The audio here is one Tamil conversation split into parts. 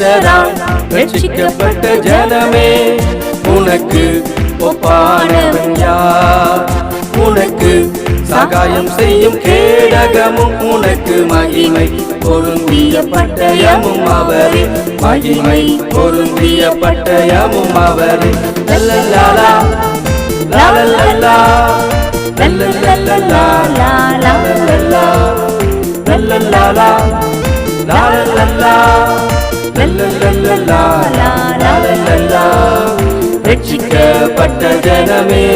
கத்தரால் ரட்சிக்கப்பட்ட ஜனமே உனக்கு ஒப்பானவன் யார்? உனக்கு சகாயம் செய்யும் கேடகமும் உனக்கு மகிமை பொருந்திய பட்டயமும் அவரே. மகிமை பொருந்திய பட்டயமும் அவரே. லல்லலாலா, லாலல்லலா, லல்லலல்லலா, லாலல்லலா, லல்லலாலா, லாலல்லலா, லல்லலல்லலா, லாலல்லலா. ரட்சிக்கப்பட்ட ஜனமே.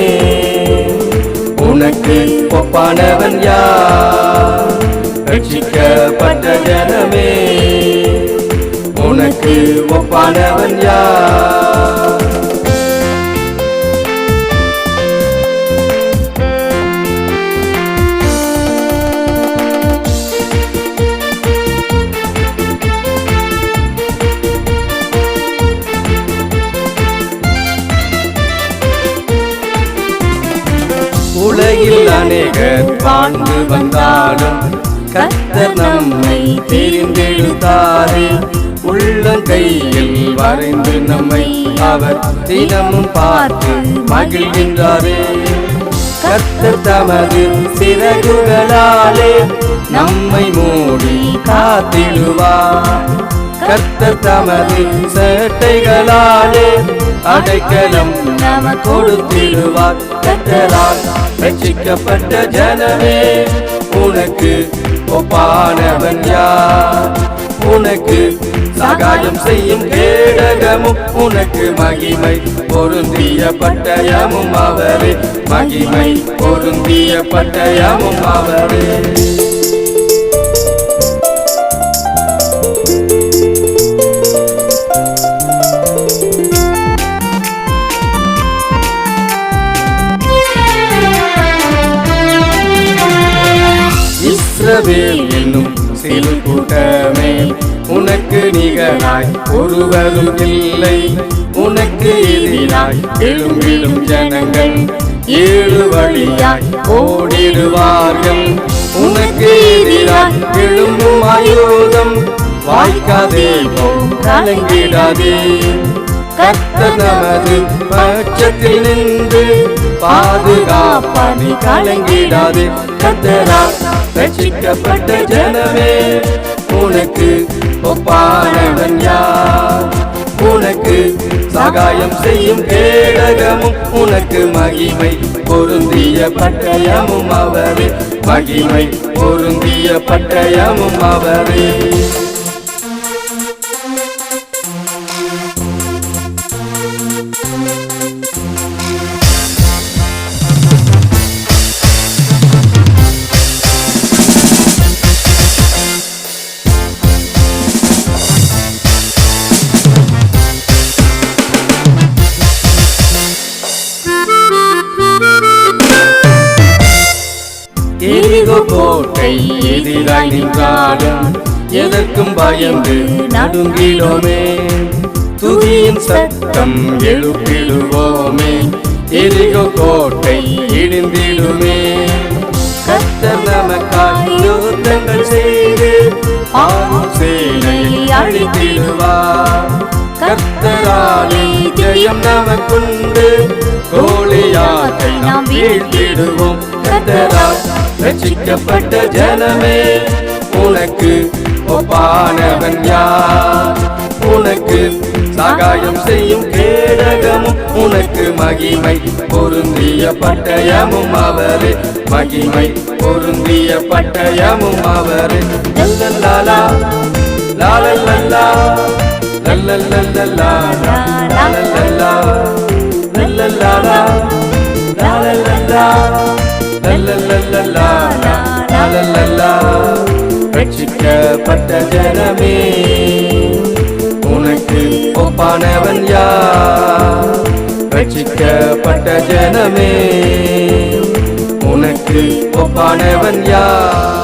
உனக்கு ஒப்பானவன் யார்? ரட்சிக்கப்பட்ட ஜனமே. உனக்கு ஒப்பானவன் யார்? உலகில் அநேகர் வாழ்ந்து வந்தாலும் கர்த்தர் நம்மை தேர்ந்தெடுத்தாரே. உள்ளங்கையில் வரைந்து நம்மை அவர் தினமும் பார்த்து மகிழ்கின்றாரே. கர்த்தர் தமது சிறகுகளாலே நம்மை மூடி காத்திடுவார். கர்த்தர் தமது சேட்டைகளாலே அடைக்கலம் நம கொடுத்திடுவார். கர்த்தரால் ரட்சிக்கப்பட்ட ஜனமே உனக்கு ஒப்பானவன் யார்? உனக்கு சகாயம் செய்யும் கேடகமும் உனக்கு மகிமை பொருந்திய பட்டயமும் அவரே. மகிமை பொருந்திய பட்டயமும் அவரே. இஸ்ரவேல் என்னும் சிறு கூட்டமே. உனக்கு நிகராய் ஒருவரும் இல்லை. உனக்கு எதிராய் எழும்பிடும் ஜனங்கள் ஏழு வழியாய் ஓடிடுவார்கள். உனக்கு எதிராய் எழும்பும் ஆயுதம். வாய்க்காதே கலங்கிடாதே. கத்தனமது நமது பட்சத்தில் நின்று பாதுகாப்பானி கலங்கிடாதே. கத்தரா ரட்சிக்கப்பட்ட ஜனமே உனக்கு ஒப்பானவன் யார்? உனக்கு சகாயம் செய்யும் கேடகமும் உனக்கு மகிமை பொருந்திய பட்டயமும் அவரே. மகிமை பொருந்திய பட்டயமும் அவரே. எரிகோ கோட்டை எதிராய் நின்றாடும் எதற்கும் பயந்து நடுங்கிடோமே துதியின் சத்தம் எழுப்பிடுவோமே. எரிகோ கோட்டை இடிந்திடுமே. கத்தர் நமக்காய் யுத்தங்கள் செய்து ஆகும் சேனை அழித்திடுவார் கத்தராலே ஜெயம் நமக்குண்டு. கோலியாத்தை நாம் வீழ்த்திடுவோம். கத்தரா ரட்சிக்கப்பட்ட ஜனமே உனக்கு ஒப்பானவன் யார்? உனக்கு சகாயம் செய்யும் கேடகமும் உனக்கு மகிமை பொருந்திய பட்டயமும் அவரே. மகிமை பொருந்திய பட்டயமும் அவரே. லல்லலாலா லாலல்லா லல்லல்லல்லா லாலல்லா லல்லலாலா ரட்சிக்கப்பட்ட ஜனமே. உனக்கு ஒப்பானவன் யார்? ரட்சிக்கப்பட்ட ஜனமே. உனக்கு ஒப்பானவன் யார்?